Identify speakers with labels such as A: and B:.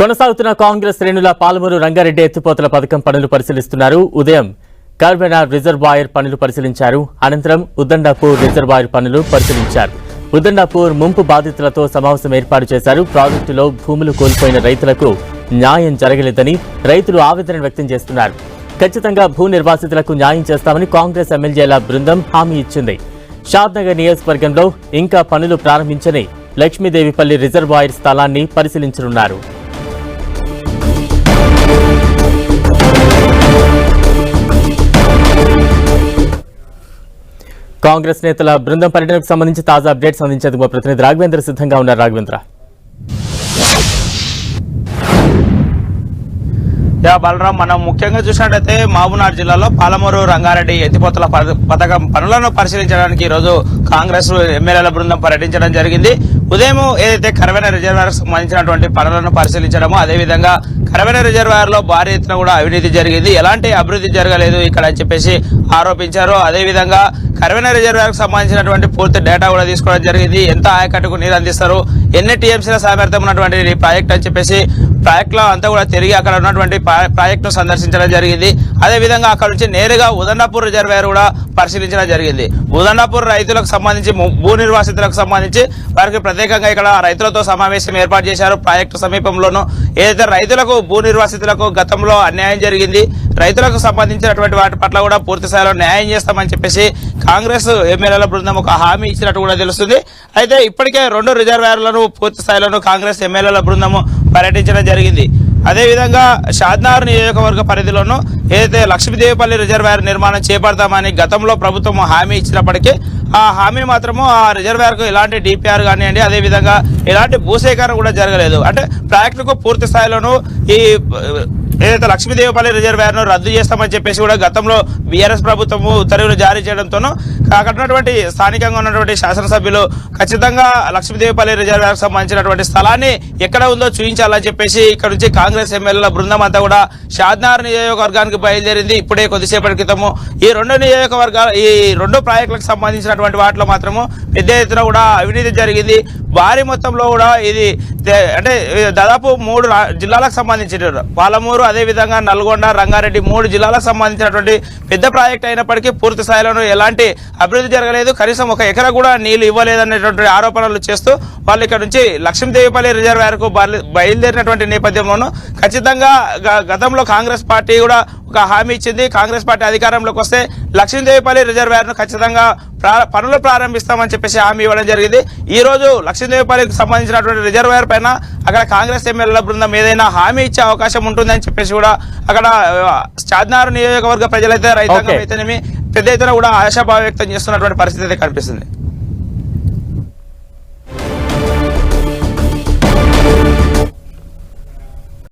A: కొనసాగుతున్న కాంగ్రెస్ శ్రేణుల పాలమూరు రంగారెడ్డి ఎత్తిపోతల పథకం పనులు పరిశీలిస్తున్నారు. ఉదయం కర్బెనార్ రిజర్వాయర్ పనులు పరిశీలించారు. అనంతరం ఉద్దండాపూర్ రిజర్వాయర్ పనులు పరిశీలించారు. ఉద్దండాపూర్ ముంపు బాధితులతో సమావేశం ఏర్పాటు చేశారు. ప్రాజెక్టులో భూములు కోల్పోయిన రైతులకు న్యాయం జరగలేదని రైతులు ఆవేదన వ్యక్తం చేస్తున్నారు. ఖచ్చితంగా భూ నిర్వాసితులకు న్యాయం చేస్తామని కాంగ్రెస్ ఎమ్మెల్యేల బృందం హామీ ఇచ్చింది. షాద్నగర్ నియోజకవర్గంలో ఇంకా పనులు ప్రారంభించని లక్ష్మీదేవిపల్లి రిజర్వాయర్ స్థలాన్ని పరిశీలించనున్నారు. కాంగ్రెస్ నేతల బృందం పర్యటనకు సంబంధించి తాజా అప్డేట్స్ అందించేందుకు మా ప్రతినిధి రాఘవేంద్ర సిద్ధంగా ఉన్నారు. రాఘవేంద్ర.
B: యా బలరాం మనం ముఖ్యంగా చూసినట్టయితే మహబూబ్నగర్ జిల్లాలో పాలమూరు రంగారెడ్డి ఎత్తిపోతల పథకం పనులను పరిశీలించడానికి ఈరోజు రోజు కాంగ్రెస్ ఎమ్మెల్యేల బృందం పర్యటించడం జరిగింది. ఉదయం ఏదైతే కరవైన రిజర్వాయర్ సంబంధించినటువంటి పనులను పరిశీలించడము అదేవిధంగా కరవైన రిజర్వాయర్లో భారీ ఎత్తున కూడా అవినీతి జరిగింది. ఎలాంటి అభివృద్ధి జరగలేదు ఇక్కడ అని చెప్పేసి ఆరోపించారు. అదేవిధంగా కరవెన రిజర్వాయర్ సంబంధించినటువంటి పూర్తి డేటా కూడా తీసుకోవడం జరిగింది. ఎంత ఆయకట్టుకు నీరు అందిస్తారు? ఎన్ని టీఎంసీల సామర్థ్యం ఉన్నటువంటి ప్రాజెక్ట్ అని చెప్పేసి ప్రాజెక్ట్లో అంతా కూడా తిరిగి అక్కడ ఉన్నటువంటి ప్రా- సందర్శించడం జరిగింది. అదే విధంగా అక్కడ నుంచి నేరుగా ఉదండాపూర్ రిజర్వేర్ కూడా పరిశీలించడం జరిగింది. ఉదండాపూర్ రైతులకు సంబంధించి భూ నిర్వాసితులకు సంబంధించి వారికి ప్రత్యేకంగా ఇక్కడ రైతులతో సమావేశం ఏర్పాటు చేశారు. ప్రాజెక్టు సమీపంలోనూ ఏదైతే రైతులకు భూ నిర్వాసితులకు గతంలో అన్యాయం జరిగింది రైతులకు సంబంధించినటువంటి వాటి పట్ల కూడా పూర్తి స్థాయిలో న్యాయం చేస్తామని చెప్పేసి కాంగ్రెస్ ఎమ్మెల్యేల బృందం ఒక హామీ ఇచ్చినట్టు కూడా తెలుస్తుంది. అయితే ఇప్పటికే రెండు రిజర్వాయర్లను పూర్తి స్థాయిలోనూ కాంగ్రెస్ ఎమ్మెల్యేల బృందము పర్యటించడం జరిగింది. అదేవిధంగా షాద్నార్ నియోజకవర్గ పరిధిలోనూ ఏదైతే లక్ష్మీదేవిపల్లి రిజర్వాయర్ నిర్మాణం చేపడతామని గతంలో ప్రభుత్వం హామీ ఇచ్చినప్పటికీ ఆ హామీ మాత్రము ఆ రిజర్వాయర్కు ఎలాంటి డిపిఆర్ కానివ్వండి అదేవిధంగా ఎలాంటి భూసేకరణ కూడా జరగలేదు. అంటే ప్రాజెక్టుకు పూర్తి స్థాయిలోనూ ఈ ఏదైతే లక్ష్మీదేవిపల్లి రిజర్వేయర్ను రద్దు చేస్తామని చెప్పేసి కూడా గతంలో బీఆర్ఎస్ ప్రభుత్వము ఉత్తర్వులు జారీ చేయడంతోనూ అక్కడ ఉన్నటువంటి స్థానికంగా ఉన్నటువంటి శాసనసభ్యులు ఖచ్చితంగా లక్ష్మీదేవిపల్లి రిజర్వాయర్ సంబంధించినటువంటి స్థలాన్ని ఎక్కడ ఉందో చూపించాలని చెప్పేసి ఇక్కడ నుంచి కాంగ్రెస్ ఎమ్మెల్యేల బృందం అంతా కూడా షాద్నార్ నియోజకవర్గానికి బయలుదేరింది. ఇప్పుడే కొద్దిసేపటి క్రితము ఈ రెండు నియోజకవర్గాలు ఈ రెండు ప్రాజెక్టులకు సంబంధించినటువంటి వాటిలో మాత్రము పెద్ద ఎత్తున కూడా అవినీతి జరిగింది. భారీ మొత్తంలో కూడా ఇది అంటే దాదాపు మూడు జిల్లాలకు సంబంధించిన పాలమూరు అదేవిధంగా నల్గొండ రంగారెడ్డి మూడు జిల్లాలకు సంబంధించినటువంటి పెద్ద ప్రాజెక్ట్ అయినప్పటికీ పూర్తి స్థాయిలోనూ ఎలాంటి అభివృద్ధి జరగలేదు. కనీసం ఒక ఎకరా కూడా నీళ్ళు ఇవ్వలేదనేటువంటి ఆరోపణలు చేస్తూ వాళ్ళు ఇక్కడ నుంచి లక్ష్మీదేవిపల్లి రిజర్వాయర్కు బయలుదేరినటువంటి నేపథ్యంలోనూ ఖచ్చితంగా గ- గతంలో కాంగ్రెస్ పార్టీ కూడా ఒక హామీ ఇచ్చింది. కాంగ్రెస్ పార్టీ అధికారంలోకి వస్తే లక్ష్మీదేవిపల్లి రిజర్వాయర్ను ఖచ్చితంగా పనులు ప్రారంభిస్తామని చెప్పేసి హామీ ఇవ్వడం జరిగింది. ఈ రోజు లక్ష్మీదేవిపల్లికి సంబంధించినటువంటి రిజర్వాయర్ పైన అక్కడ కాంగ్రెస్ ఎమ్మెల్యేల బృందం ఏదైనా హామీ ఇచ్చే అవకాశం ఉంటుందని చెప్పేసి కూడా అక్కడ ఆ, చార్మినార్ నియోజకవర్గ ప్రజలైతే రైతాంగం. అయితేనేమి పెద్ద ఎత్తున కూడా ఆశాభావం వ్యక్తం చేస్తున్నటువంటి పరిస్థితి అయితే కనిపిస్తుంది.